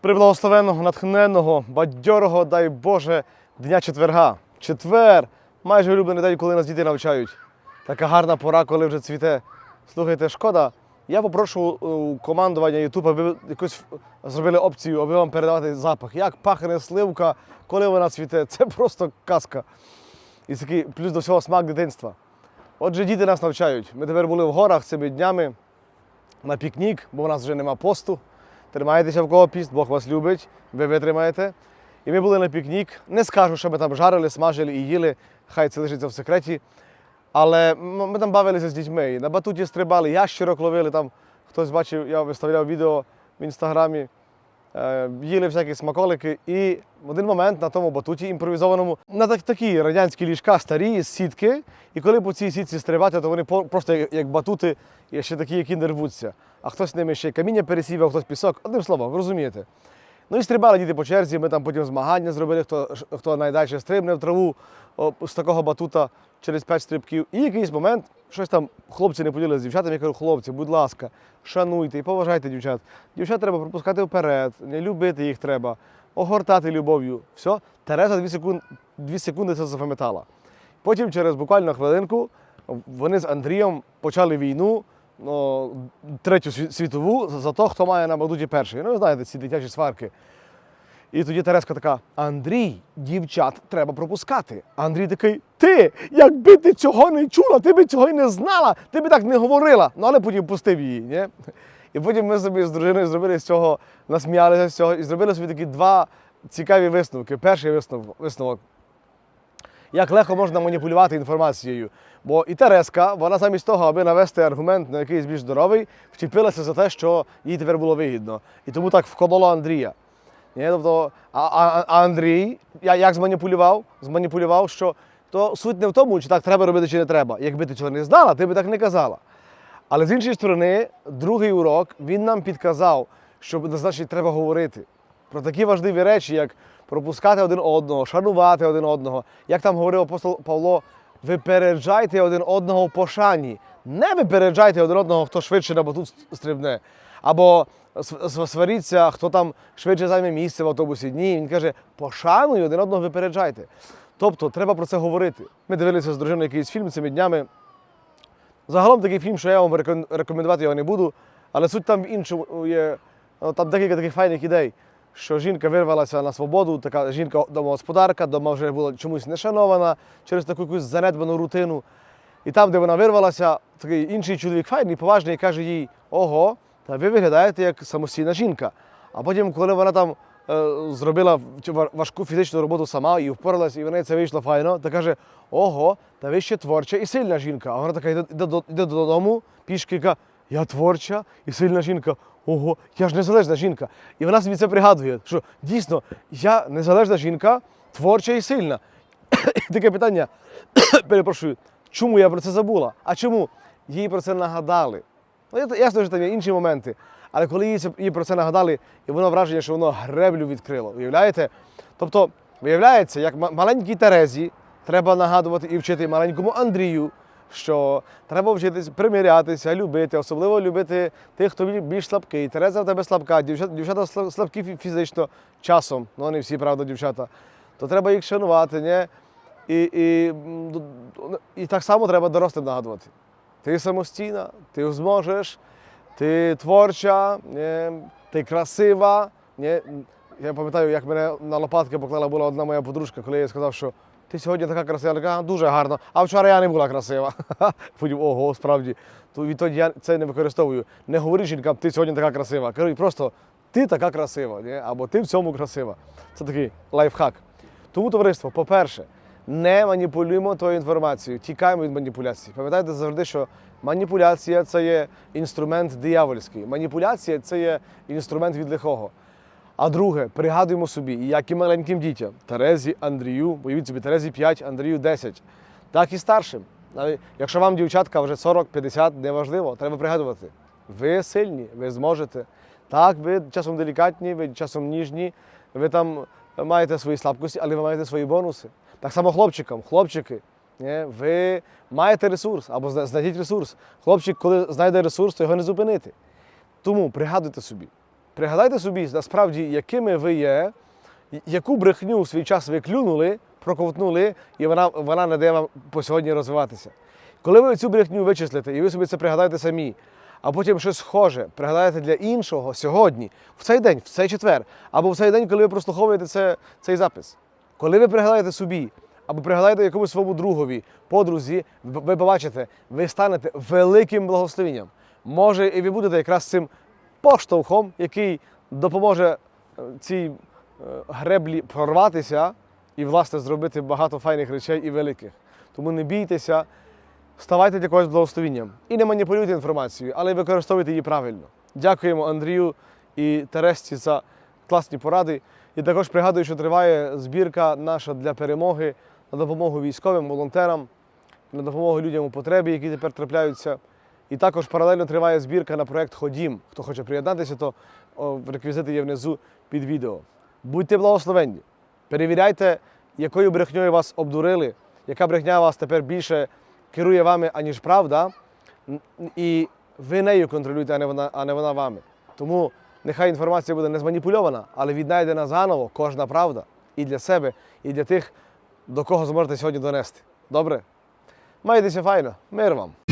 Приблагословенного, натхненного, бадьорого, дай Боже, дня четверга. Четвер, майже улюблений день, коли нас діти навчають. Така гарна пора, коли вже цвіте. Слухайте, шкода. Я попрошу у командування YouTube, аби якусь зробили опцію, аби вам передавати запах. Як пахне сливка, коли вона цвіте. Це просто казка. І такий плюс до всього смак дитинства. Отже, діти нас навчають. Ми тепер були в горах цими днями на пікнік, бо в нас вже нема посту. Тримайтеся в кого піст, Бог вас любить, ви витримаєте. І ми були на пікнік. Не скажу, що ми там жарили, смажили і їли, хай це лишиться в секреті. Але ми там бавилися з дітьми. І на батуті стрибали, ящерок ловили. Там хтось бачив, я виставляв відео в інстаграмі. Е, їли всякі смаколики. І в один момент на тому батуті імпровізованому на так, такі радянські ліжка старі з сітки. І коли по цій сітці стрибати, то вони просто як, батути, і ще такі, які не рвуться. А хтось ними ще каміння пересів, а хтось пісок. Одним словом, розумієте. Ну і стрибали діти по черзі, ми там потім змагання зробили, хто, хто найдальше стрибне в траву о, з такого батута через 5 стрибків. І якийсь момент щось там хлопці не поділили з дівчатами. Я кажу, хлопці, будь ласка, шануйте і поважайте дівчат. Дівчат треба пропускати вперед, не любити їх треба, огортати любов'ю. Все, Тереза 2 секунди, 2 секунди це запам'ятала. Потім, через буквально хвилинку, вони з Андрієм почали війну. Ну, третю світову за те, хто має на батуті перший. Ну, ви знаєте, ці дитячі сварки. І тоді Тереска така: Андрій, дівчат треба пропускати. Андрій такий: Ти, якби ти цього не чула, ти би цього й не знала, ти би так не говорила. Ну, але потім пустив її. Ні? І потім ми собі з дружиною зробили з цього, насміялися з цього і зробили собі такі два цікаві висновки. Перший висновок, висновок як легко можна маніпулювати інформацією. Бо і Тереска, вона замість того, аби навести аргумент на якийсь більш здоровий, вчепилася за те, що їй тепер було вигідно. І тому так вколола Андрія. Ні, тобто, а, а, а Андрій, я як зманіпулював? Зманіпулював, що то суть не в тому, чи так треба робити, чи не треба. Якби ти цього не знала, ти би так не казала. Але з іншої сторони, другий урок він нам підказав, що значить треба говорити про такі важливі речі, як пропускати один одного, шанувати один одного. Як там говорив апостол Павло, випереджайте один одного в пошані. Не випереджайте один одного, хто швидше на батут стрибне. Або св- св- сваріться, хто там швидше займе місце в автобусі. Ні, він каже, пошаною один одного випереджайте. Тобто треба про це говорити. Ми дивилися з дружиною якийсь фільм цими днями. Загалом такий фільм, що я вам рекомендувати його не буду, але суть там в іншому є. ну, Там декілька таких файних ідей, що жінка вирвалася на свободу, така жінка домогосподарка, дома вже була чомусь не шанована через таку якусь занедбану рутину. І там, де вона вирвалася, такий інший чоловік файний, поважний, каже їй: Ого, та ви виглядаєте як самостійна жінка. А потім, коли вона там е, зробила важку фізичну роботу сама і впоралась, і в неї це вийшло файно, то каже: Ого, та ви ще творча і сильна жінка. А вона така йде, йде, йде додому, пішки каже, я творча і сильна жінка. Ого, я ж незалежна жінка. І вона собі це пригадує, що дійсно я незалежна жінка, творча і сильна. Таке питання, перепрошую, чому я про це забула? А чому? Їй про це нагадали. Ну, ясно, що там є інші моменти. Але коли їй, про це нагадали, і воно враження, що воно греблю відкрило. Уявляєте? Тобто, виявляється, як маленькій Терезі треба нагадувати і вчити маленькому Андрію, що треба вчитися примирятися, любити, особливо любити тих, хто більш слабкий. Тереза в тебе слабка, дівчата, дівчата слабкі фізично часом, ну не всі, правда, дівчата. То треба їх шанувати, ні? І, і, і так само треба дорослим нагадувати. Ти самостійна, ти зможеш, ти творча, ні? ти красива. Ні? Я пам'ятаю, як мене на лопатки поклала була одна моя подружка, коли я сказав, що ти сьогодні така красива, така, дуже гарно, а вчора я не була красива. Потім, ого, справді. То відтоді я це не використовую. Не говори жінкам, ти сьогодні така красива. Кажи просто ти така красива, або ти в цьому красива. Це такий лайфхак. Тому, товариство, по-перше, не маніпулюємо тою інформацією, тікаємо від маніпуляцій. Пам'ятайте завжди, що маніпуляція це є інструмент диявольський. Маніпуляція це є інструмент від лихого. А друге, пригадуємо собі, як і маленьким дітям, Терезі, Андрію, уявіть собі, Терезі 5, Андрію 10, так і старшим. Навіть якщо вам дівчатка вже 40-50, неважливо, треба пригадувати. Ви сильні, ви зможете. Так, ви часом делікатні, ви часом ніжні, ви там маєте свої слабкості, але ви маєте свої бонуси. Так само хлопчикам, хлопчики, ні, ви маєте ресурс або знайдіть ресурс. Хлопчик, коли знайде ресурс, то його не зупинити. Тому пригадуйте собі, Пригадайте собі, насправді, якими ви є, яку брехню в свій час ви клюнули, проковтнули, і вона, вона не дає вам по сьогодні розвиватися. Коли ви цю брехню вичислите, і ви собі це пригадаєте самі, а потім щось схоже пригадаєте для іншого сьогодні, в цей день, в цей четвер, або в цей день, коли ви прослуховуєте це, цей запис. Коли ви пригадаєте собі, або пригадаєте якомусь своєму другові, подрузі, ви побачите, ви станете великим благословенням. Може, і ви будете якраз цим поштовхом, який допоможе е, цій е, греблі прорватися і, власне, зробити багато файних речей і великих. Тому не бійтеся, ставайте для когось благословенням. І не маніпулюйте інформацією, але використовуйте її правильно. Дякуємо Андрію і Тересці за класні поради. І також пригадую, що триває збірка наша для перемоги на допомогу військовим, волонтерам, на допомогу людям у потребі, які тепер трапляються. І також паралельно триває збірка на проект Ходім. Хто хоче приєднатися, то реквізити є внизу під відео. Будьте благословенні. Перевіряйте, якою брехньою вас обдурили, яка брехня вас тепер більше керує вами, аніж правда. І ви нею контролюєте, а не вона, а не вона вами. Тому нехай інформація буде не зманіпульована, але віднайдена заново кожна правда і для себе, і для тих, до кого зможете сьогодні донести. Добре? Майтеся файно, мир вам!